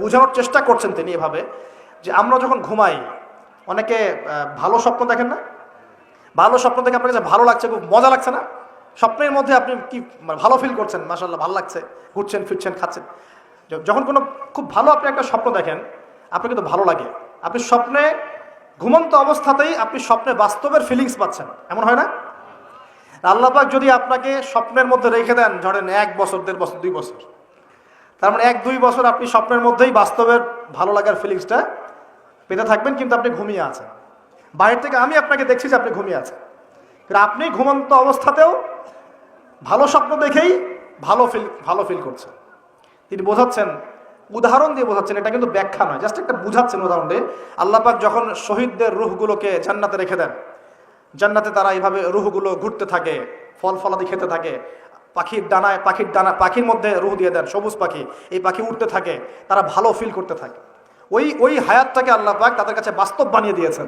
বোঝানোর চেষ্টা করছেন তিনি এভাবে, যে আমরা যখন ঘুমাই, অনেকে ভালো স্বপ্ন দেখেন না? ভালো স্বপ্ন দেখে আপনার কাছে ভালো লাগছে, খুব মজা লাগছে না? স্বপ্নের মধ্যে আপনি কি মানে ভালো ফিল করছেন? মাসাল্লাহ ভালো লাগছে। ঘুরছেন, ফিরছেন, খাচ্ছেন। যখন কোনো খুব ভালো আপনি একটা স্বপ্ন দেখেন আপনার কিন্তু ভালো লাগে। আপনি স্বপ্নে ঘুমন্ত অবস্থাতেই আপনি স্বপ্নে বাস্তবের ফিলিংস পাচ্ছেন। এমন হয় না? আল্লাপাক যদি আপনাকে স্বপ্নের মধ্যে রেখে দেন, ধরেন এক বছর, দেড় বছর, দুই বছর তার মানে এক, দুই বছর আপনি স্বপ্নের মধ্যেই বাস্তবের ভালো লাগার ফিলিংসটা পেতে থাকবেন, কিন্তু আপনি ঘুমিয়ে আছেন। বাইরে থেকে আমি আপনাকে দেখছি যে আপনি ঘুমিয়ে আছেন। কিন্তু আপনি ঘুমন্ত অবস্থাতেও ভালো স্বপ্ন দেখেই ভালো ফিল ভালো ফিল করছেন। তিনি বোঝাচ্ছেন, উদাহরণ দিয়ে বোঝাচ্ছেন, এটা কিন্তু ব্যাখ্যা নয় জাস্ট একটা বুঝাচ্ছেন উদাহরণ দিয়ে। আল্লাপাক যখন শহীদদের রুহগুলোকে জান্নাতে রেখে দেন, জান্নাতে তারা এইভাবে রুহগুলো ঘুরতে থাকে ফল ফলাদি খেতে থাকে পাখির ডানায়, পাখির ডানা, পাখির মধ্যে রুহ দিয়ে দেন, সবুজ পাখি। এই পাখি উঠতে থাকে, তারা ভালো ফিল করতে থাকে। ওই ওই হায়াতটাকে আল্লাহ পাক তাদের কাছে বাস্তব বানিয়ে দিয়েছেন।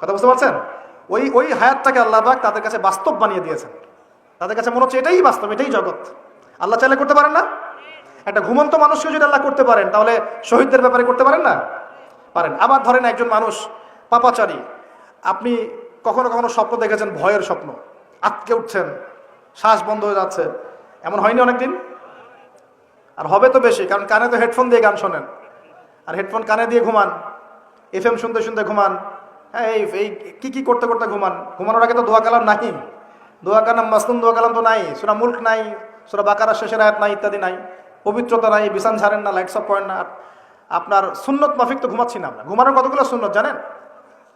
কথা বুঝতে পারছেন? ওই ওই হায়াতটাকে আল্লাহ পাক তাদের কাছে বাস্তব বানিয়ে দিয়েছেন। তাদের কাছে মনে হচ্ছে এটাই বাস্তব, এটাই জগৎ। আল্লাহ চাইলে করতে পারেন না? একটা ঘুমন্ত মানুষকে যদি আল্লাহ করতে পারেন, তাহলে শহীদদের ব্যাপারে করতে পারেন না? পারেন। আবার ধরেন একজন মানুষ, পাপাচারী, আপনি কখনো কখনো স্বপ্ন দেখেছেন, ভয়ের স্বপ্ন। আটকে উঠছেন শ্বাস বন্ধ হয়ে যাচ্ছে। এমন হয়নি অনেকদিন? আর হবে তো বেশি, কারণ কানে তো হেডফোন দিয়ে গান শোনেন। আর হেডফোন কানে দিয়ে ঘুমান। এফ এম শুনতে শুনতে ঘুমান। হ্যাঁ এই এই কী কী করতে করতে ঘুমান? ঘুমানোর আগে তো দোয়া কালাম নাই। দোয়া কালাম মাসলুম দোয়া কালাম তো নাই। সুরা মুল্ক নাই, সুরা বাকারা শেষের আয়াত নাই, ইত্যাদি নাই। পবিত্রতা নাই, বিছান ছাড়েন না লাইটস অফ পয়েন্ট না। আপনার সুন্নত মাফিক তো ঘুমাচ্ছি না আমরা। ঘুমানোর কতগুলো সুন্নত জানেন?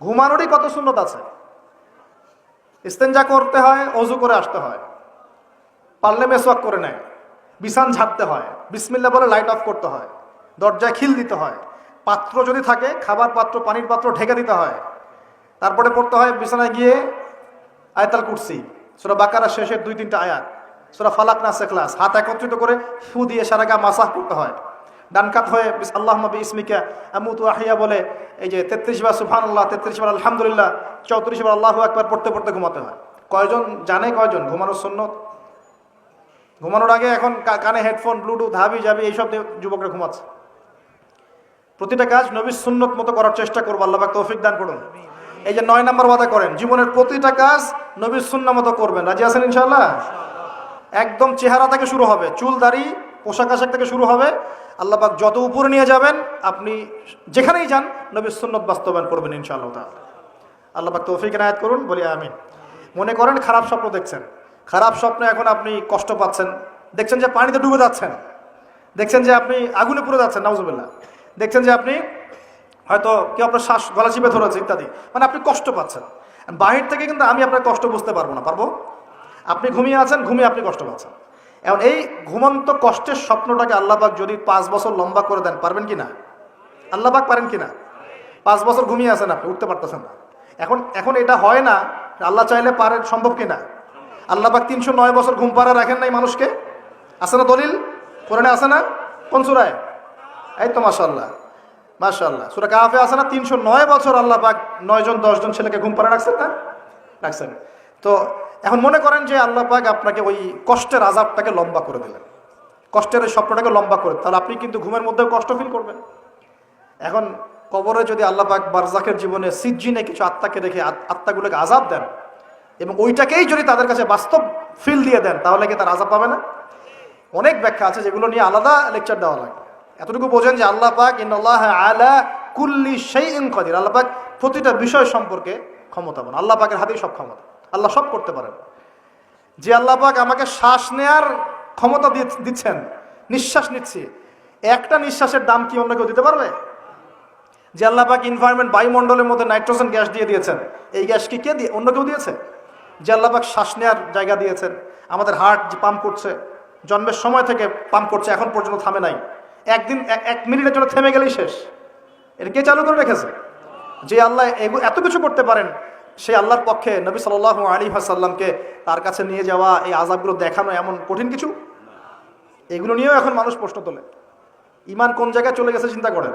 ঘুমানোরই কত সুন্নত আছে? ইস্তেঞ্জা করতে হয়, অজু করে আসতে হয়। পারলে মেসওয়াক করে নেয়। বিছান ঝাড়তে হয়। বিসমিল্লা বলে লাইট অফ করতে হয়। দরজায় খিল দিতে হয়। পাত্র যদি থাকে, খাবার পাত্র, পানির পাত্র ঢেকে দিতে হয়। তারপরে পড়তে হয় বিছানায় গিয়ে আয়তাল কুরসি। সোরা বাকারা শেষের দুই, তিনটা আয়াত। সোরা ফালাক না সেখলাস হাত একত্রিত করে ফু দিয়ে সারা গা মাসাহ করতে হয়। ডানকাত হয়ে আল্লাহ নবী ইসমিকা আমুতু আহিয়া বলে এই যে তেত্রিশ বার সুফান আল্লাহ তেত্রিশ বার আলহামদুলিল্লাহ, চৌত্রিশ বার আল্লাহ একবার পড়তে পড়তে ঘুমাতে হয়। কয়জন জানে কয়জন? ঘুমানোর সন্ন্যত ঘুমানোর আগে এখন কানে হেডফোন, ব্লুটুথ, হাবি জাবি এইসব যুবকরা ঘুমাচ্ছে। প্রতিটা কাজ নবীর সুন্নত মতো করার চেষ্টা করব, আল্লাহ তৌফিক দান করুন। এই যে নয় নম্বর ওয়াদা করেন, জীবনের প্রতিটা কাজ নবীর সুন্না মতো করবেন। রাজি আছেন ইনশাল্লাহ একদম চেহারা থেকে শুরু হবে, চুল, দাড়ি, পোশাক আশাক থেকে শুরু হবে। আল্লাহ পাক যত উপরে নিয়ে যাবেন, আপনি যেখানেই যান, নবীর সুন্নত বাস্তবায়ন করবেন ইনশাআল্লাহ তাআলা। আল্লাহ পাক তৌফিক নায়াত করুন, বলি আমিন। মনে করেন খারাপ স্বপ্ন দেখছেন। খারাপ স্বপ্নে এখন আপনি কষ্ট পাচ্ছেন। দেখছেন যে পানিতে ডুবে যাচ্ছেন। দেখছেন যে আপনি আগুনে পুড়ে যাচ্ছেন, নাউজুবিল্লাহ। দেখছেন যে আপনি হয়তো কেউ আপনার শ্বাস গলা চিপে ধরেছে ইত্যাদি। মানে আপনি কষ্ট পাচ্ছেন। বাহির থেকে কিন্তু আমি আপনার কষ্ট বুঝতে পারব না। পারব? আপনি ঘুমিয়ে আছেন, ঘুমিয়ে আপনি কষ্ট পাচ্ছেন। এখন এই ঘুমন্ত কষ্টের স্বপ্নটাকে আল্লাহবাক যদি পাঁচ বছর লম্বা করে দেন, পারবেন কি না? আল্লাহবাক পারেন কি না? পাঁচ বছর ঘুমিয়ে আছেন আপনি, উঠতে পারতেছেন না। এখন এখন এটা হয় না, আল্লাহ চাইলে পারেন, সম্ভব কি না? আল্লাহবাক তিনশো নয় বছর ঘুম পাড়া রাখেন নাই মানুষকে? আছে না দলিল? কোরআনে আছে না? কোন সুরায়? এই তো মাশাল্লাহ মাশাল্লাহ সুরা কাহাফে আছে না? তিনশো নয় বছর আল্লাহ পাক নয়জন দশজন ছেলেকে ঘুম পাড়া রাখছেন না? রাখছেন। তো এখন মনে করেন যে আল্লাহ পাক আপনাকে ওই কষ্টের আজাবটাকে লম্বা করে দিলেন। কষ্টের ওই স্বপ্নটাকে লম্বা করে তাহলে আপনি কিন্তু ঘুমের মধ্যেও কষ্ট ফিল করবেন। এখন কবরে যদি আল্লাহ পাক বারজাকের জীবনে সিজ্জিনে কিছু আত্মাকে রেখে আত্মাগুলোকে আজাব দেন এবং ওইটাকেই যদি তাদের কাছে বাস্তব ফিল দিয়ে দেন, তাহলে কি তার আজাব পাবে না? অনেক ব্যাখ্যা আছে যেগুলো নিয়ে আলাদা লেকচার দেওয়া লাগে। এতটুকু বোঝেন যে আল্লাহ পাক ইন্নআল্লাহ আলা কুল্লি শাইইন কাদির। আল্লাহ পাক প্রতিটা বিষয় সম্পর্কে ক্ষমতা ক্ষমতাবান। আল্লাহ পাকের হাতেই সব ক্ষমতা। আল্লাহ সব করতে পারেন। যে আল্লাহ পাক আমাকে শ্বাস নেয়ার ক্ষমতা দিচ্ছেন, নিঃশ্বাস নিচ্ছি, একটা নিঃশ্বাসের দাম কি অন্য কেউ দিতে পারবে? যে আল্লাহ পাক ইনভায়রনমেন্ট বায়ুমণ্ডলের মধ্যে নাইট্রোজেন গ্যাস দিয়ে দিয়েছেন, এই গ্যাস কি কে দিয়ে অন্য কেউ দিয়েছে? যে আল্লাহ পাক শ্বাস নেওয়ার জায়গা দিয়েছেন, আমাদের হার্ট যে পাম্প করছে, জন্মের সময় থেকে পাম্প করছে, এখন পর্যন্ত থামে নাই। একদিন, এক- মিনিটের জন্য থেমে গেলেই শেষ। এটা কে চালু করে রেখেছে? যে আল্লাহ এগু- এত কিছু করতে পারেন সেই আল্লাহর পক্ষে নবী সাল আলী হাসাল্লামকে তার কাছে নিয়ে যাওয়া, এই আজাবগুলো দেখানো এমন কঠিন কিছু? এগুলো নিয়েও এখন মানুষ প্রশ্ন তোলে। ইমান কোন জায়গায় চলে গেছে চিন্তা করেন।